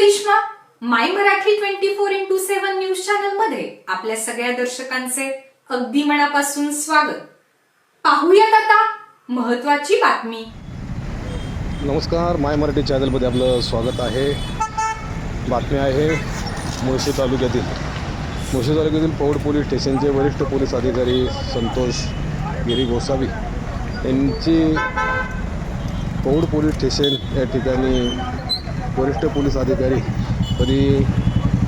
Karishma my Marathi twenty four into seven news चॅनलमध्ये आपल्या सगळ्या दर्शकांचे अगदी मनापासून स्वागत. पाहूयात आता महत्वाची बातमी. नमस्कार माय मराठी चॅनलमध्ये आपलं स्वागत आहे. बातमी आहे मुळशी तालुक्यातील. मुळशी तालुक्यातील पौड पोलीस स्टेशनचे वरिष्ठ पोलीस अधिकारी संतोष गिरी गोसावी यांची पौड पोलीस स्टेशन या ठिकाणी वरिष्ठ पोलीस अधिकारी पदी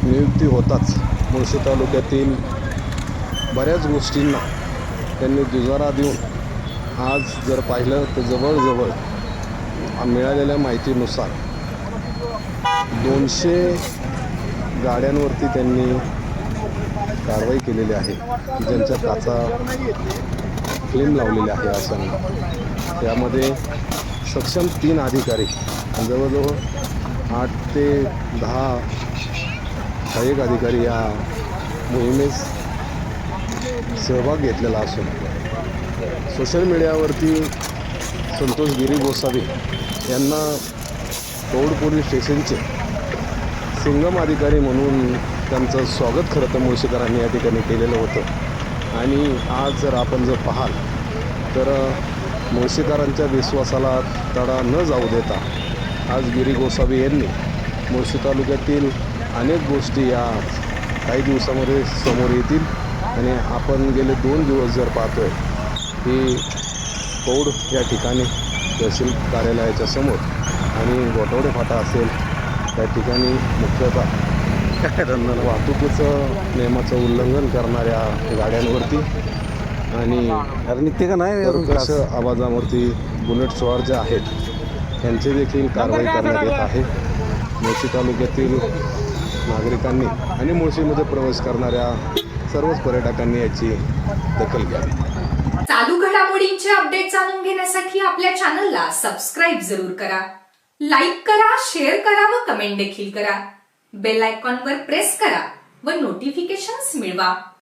नियुक्ती होताच मुळशी तालुक्यातील बऱ्याच गोष्टींना त्यांनी दुजारा देऊन आज जर पाहिलं तर जवळजवळ मिळालेल्या माहितीनुसार दोनशे गाड्यांवरती त्यांनी कारवाई केलेली आहे. ज्यांच्या काचा फ्लेम लावलेल्या आहे असं त्यामध्ये सक्षम तीन अधिकारी जवळजवळ आठ ते दहा सहाय्यक अधिकारी या मोहिमेस सहभाग घेतलेला असून सोशल मीडियावरती संतोष गिरी गोसावी यांना पौड पोलीस स्टेशनचे सिंगम अधिकारी म्हणून त्यांचं स्वागत खरं तर मुळशीकरांनी या ठिकाणी केलेलं होतं. आणि आज जर आपण जर पाहाल तर मुळशीकरांच्या विश्वासाला तडा न जाऊ देता आज गिरी गोसावी यांनी मुळशी तालुक्यातील अनेक गोष्टी या काही दिवसामध्ये समोर येतील आणि आपण गेले दोन दिवस जर पाहतोय की पौड या ठिकाणी तहसील कार्यालयाच्या समोर आणि गोटवडे फाटा असेल त्या ठिकाणी मुख्यतः वाहतुकीचं नियमाचं उल्लंघन करणाऱ्या गाड्यांवरती आणि कारण ते का नाही कर्कश आवाजावरती बुलेट स्वार जे आहेत यांची देखील कारवाई करण्यात येत आहे. मुळशी तालुक्यातील नागरिकांनी आणि मुळशीमध्ये प्रवेश करणाऱ्या सर्वच पर्यटकांनी याची दखल घ्यावी. चालू घडामोडींचे अपडेट जाणून घेण्यासाठी आपल्या चॅनलला सबस्क्राईब जरूर करा. लाईक करा शेअर करा व कमेंट देखील करा. बेल आयकॉनवर प्रेस करा व नोटिफिकेशन्स मिळवा.